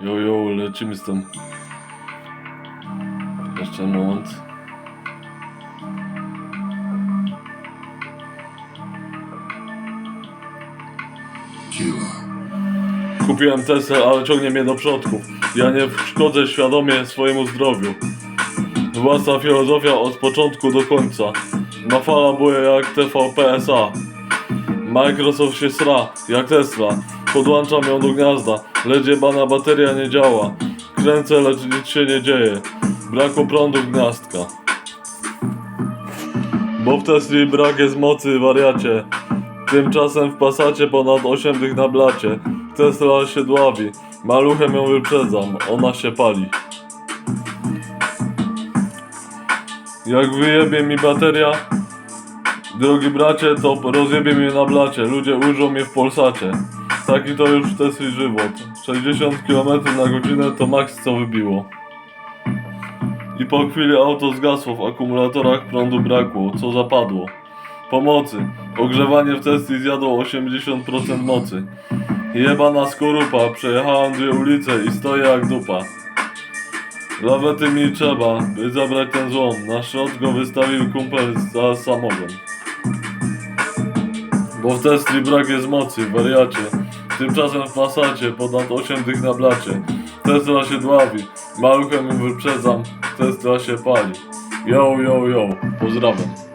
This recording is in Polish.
Jo, jo, lecimy z tym. Jeszcze moment. Kupiłem Tesla, ale ciągnie mnie do przodków. Ja nie szkodzę świadomie swojemu zdrowiu. Własna filozofia od początku do końca. Na fala buje jak TVP SA. Microsoft się sra, jak Tesla. Podłączam ją do gniazda, lecz jebana bateria nie działa. Kręcę, lecz nic się nie dzieje. Brakło prądu gniazdka. Bo w Tesli brak jest mocy, wariacie. Tymczasem w Passacie ponad 8 tych na blacie. Tesla się dławi. Maluchem ją wyprzedzam, ona się pali. Jak wyjebie mi bateria, drogi bracie, to rozjebie mnie na blacie. Ludzie ujrzą mnie w Polsacie. Taki to już Tesli żywot. 60 km na godzinę to maks co wybiło. I po chwili auto zgasło, w akumulatorach prądu brakło, co zapadło. Pomocy. Ogrzewanie w Tesli zjadło 80% mocy. Jebana skorupa, przejechałem dwie ulice i stoję jak dupa. Lawety mi trzeba, by zabrać ten złom. Na go wystawił kumpel za samogon. Bo w Tesli brak jest mocy, wariacie. Tymczasem w Passacie ponad 8 tych na blacie. Tesla się dławi, maluchem ją wyprzedzam, Tesla się pali. Yo, yo, yo, pozdrawiam.